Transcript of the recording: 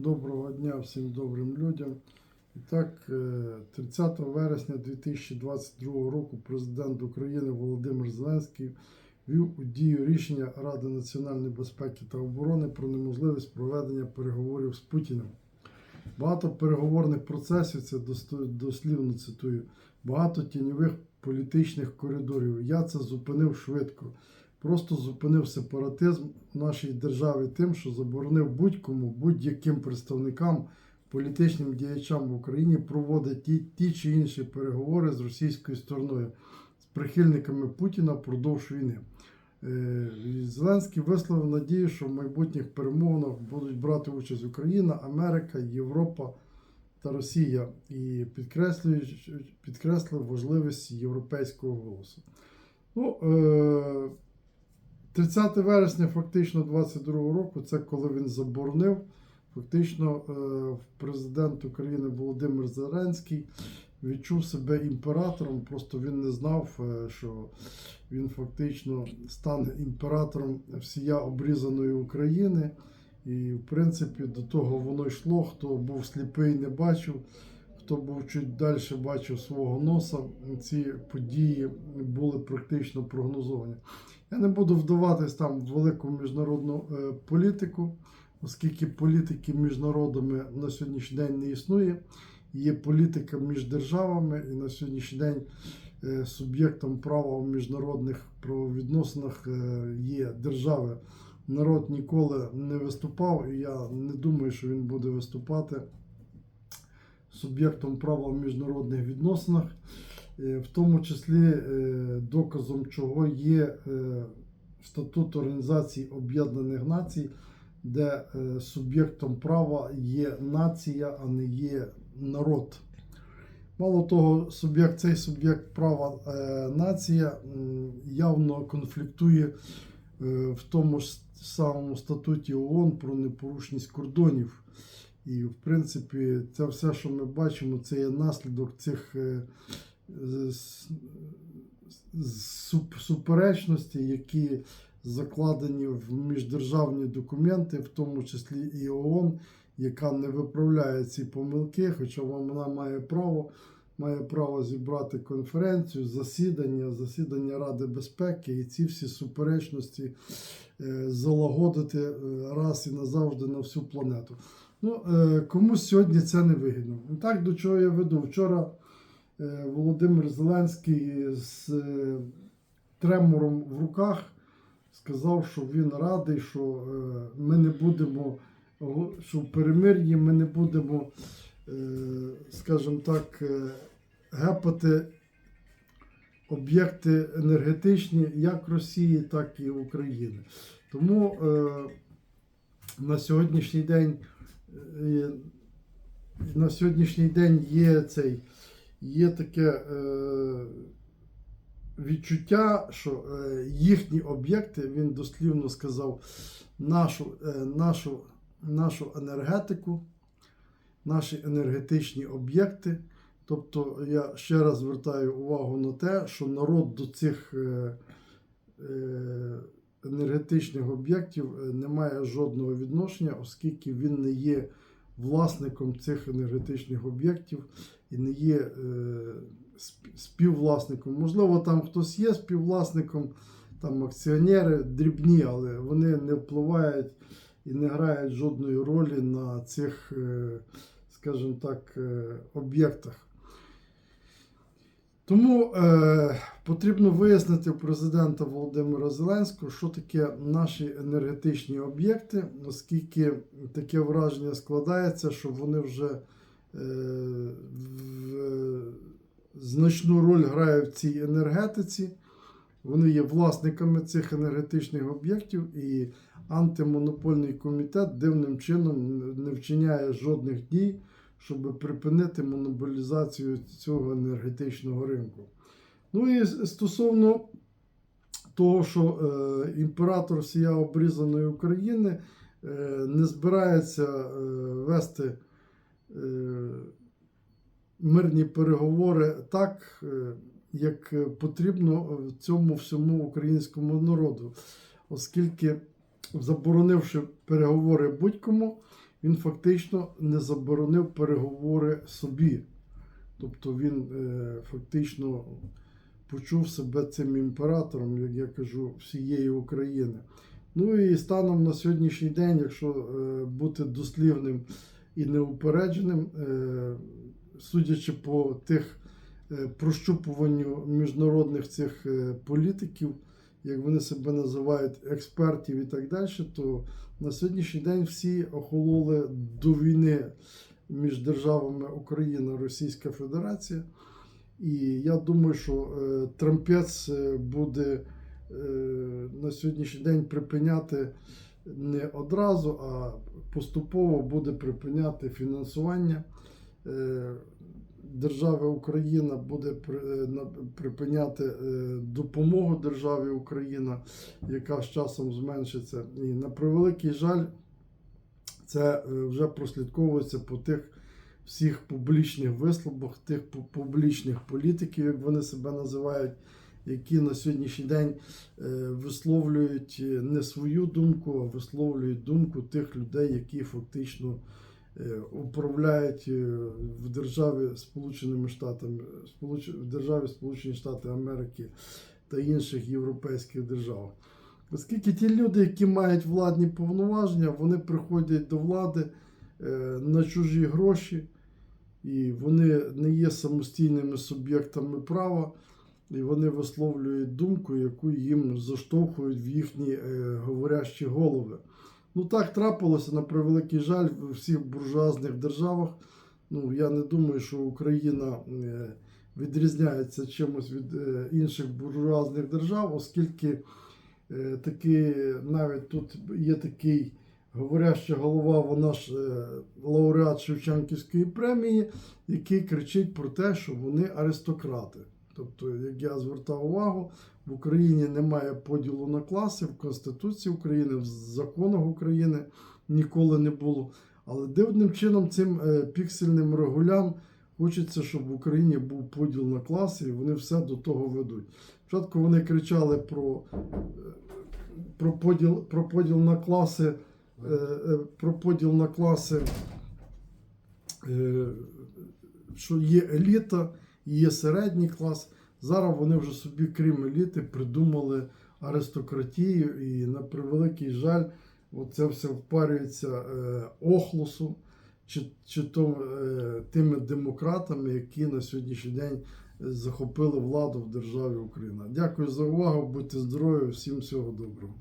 Доброго дня всім добрим людям. І так, е, 30 вересня 2022 року президент України Володимир Зеленський ввів у дію рішення Ради національної безпеки та оборони про неможливість проведення переговорів з Путіним. Багато переговорних процесів, це дослівно цитую, багато тіньових політичних коридорів. Я це зупинив швидко. Просто зупинив сепаратизм в нашій державі тим, що заборонив будь-кому, будь-яким представникам, політичним діячам в Україні проводити ті, ті чи інші переговори з російською стороною, з прихильниками Путіна впродовж війни. Е, Зеленський висловив надію, що в майбутніх перемовинах будуть брати участь Україна, Америка, Європа та Росія і підкреслив важливість європейського голосу. Ну, е, 30 вересня, фактично 22 року, це коли він заборонив. Фактично, е, президент України Володимир Зеленський відчув себе імператором. Просто він не знав, е, що він фактично стане імператором всія обрізаної України. І, в принципі, до того воно йшло. Хто був сліпий, не бачив, хто був чуть далі, бачив свого носа. Ці події були практично прогнозовані. Я не буду вдаватись там в велику міжнародну е, політику, оскільки політики між народами на сьогоднішній день не існує. Є політика між державами, і на сьогоднішній день е, суб'єктом права в міжнародних правовідносинах е, є держави. Народ ніколи не виступав, і я не думаю, що він буде виступати суб'єктом права в міжнародних відносинах. Е, в тому числі е, доказом чого є е, статут Організації Об'єднаних Націй, де суб'єктом права є нація, а не є народ. Мало того, суб'єкт, цей суб'єкт права нація явно конфліктує в тому ж самому статуті ООН про непорушність кордонів. І, в принципі, це все, що ми бачимо, це є наслідок цих суперечності, які закладені в міждержавні документи, в тому числі і ООН, яка не виправляє ці помилки, хоча вона має право, має право зібрати конференцію, засідання, засідання Ради безпеки і ці всі суперечності е, залагодити е, раз і назавжди на всю планету. Ну, е, комусь сьогодні це не вигідно. І Так до чого я веду. Вчора Володимир Зеленський з е, тремором в руках сказав, що він радий, що е, ми не будемо, що в перемир'ї ми не будемо, е, скажімо так, е, гепати об'єкти енергетичні як Росії, так і України. Тому е, на сьогоднішній день е, на сьогоднішній день є цей є таке е, відчуття, що е, їхні об'єкти, він дослівно сказав, нашу, е, нашу, нашу енергетику, наші енергетичні об'єкти. Тобто я ще раз звертаю увагу на те, що народ до цих енергетичних об'єктів не має жодного відношення, оскільки він не є власником цих енергетичних об'єктів і не є е, співвласником. Можливо, там хтось є співвласником, там акціонери дрібні, але вони не впливають і не грають жодної ролі на цих, е, скажімо так, е, об'єктах. Тому е, потрібно вияснити президента Володимира Зеленського, що таке наші енергетичні об'єкти, оскільки таке враження складається, що вони вже е, в, значну роль грають в цій енергетиці. Вони є власниками цих енергетичних об'єктів, і антимонопольний комітет дивним чином не вчиняє жодних дій, щоб припинити монополізацію цього енергетичного ринку. Ну і стосовно того, що е, імператор всія обрізаної України е, не збирається е, вести е, мирні переговори так, е, як потрібно цьому всьому українському народу, оскільки заборонивши переговори будь-кому, він фактично не заборонив переговори собі. Тобто він е, фактично почув себе цим імператором, як я кажу, всієї України. Ну і станом на сьогоднішній день, якщо е, бути дослівним і неупередженим, е, судячи по тих прощупуванню міжнародних цих політиків, як вони себе називають, експертів і так далі, то на сьогоднішній день всі охололи до війни між державами Україна Російська Федерація. І я думаю, що е, Трампець е, буде е, на сьогоднішній день припиняти не одразу, а поступово буде припиняти фінансування. Держава Україна буде е, припиняти е, допомогу державі Україна, яка з часом зменшиться. І на превеликий жаль, це е, вже прослідковується по тих всіх публічних висловах, тих публічних політиків, як вони себе називають, які на сьогоднішній день висловлюють не свою думку, а висловлюють думку тих людей, які фактично управляють е, в державі Сполученими Штатами, в державі Сполучені Штати Америки та інших європейських держав. Оскільки ті люди, які мають владні повноваження, вони приходять до влади е, на чужі гроші, і вони не є самостійними суб'єктами права, і вони висловлюють думку, яку їм заштовхують в їхні е, говорящі голови. Ну так трапилося на превеликий жаль в всіх буржуазних державах. Ну я не думаю, що Україна е, відрізняється чимось від е, інших буржуазних держав, оскільки е, таки навіть тут є такий говоряща голова, вона ж лауреат Шевченківської премії, який кричить про те, що вони аристократи. Тобто, як я звертав увагу, в Україні немає поділу на класи, в Конституції України, в законах України ніколи не було. Але дивним чином цим е, піксельним регулям хочеться, щоб в Україні був поділ на класи, і вони все до того ведуть. Спочатку вони кричали про, е, про, поділ, про поділ на класи, е, про поділ на класи, що є еліта, є середній клас. Зараз вони вже собі, крім еліти, придумали аристократію, і на превеликий жаль, це все впарюється е, охлосу, чи, чи то е, тими демократами, які на сьогоднішній день захопили владу в державі Україна. Дякую за увагу, будьте здорові, всім всього доброго.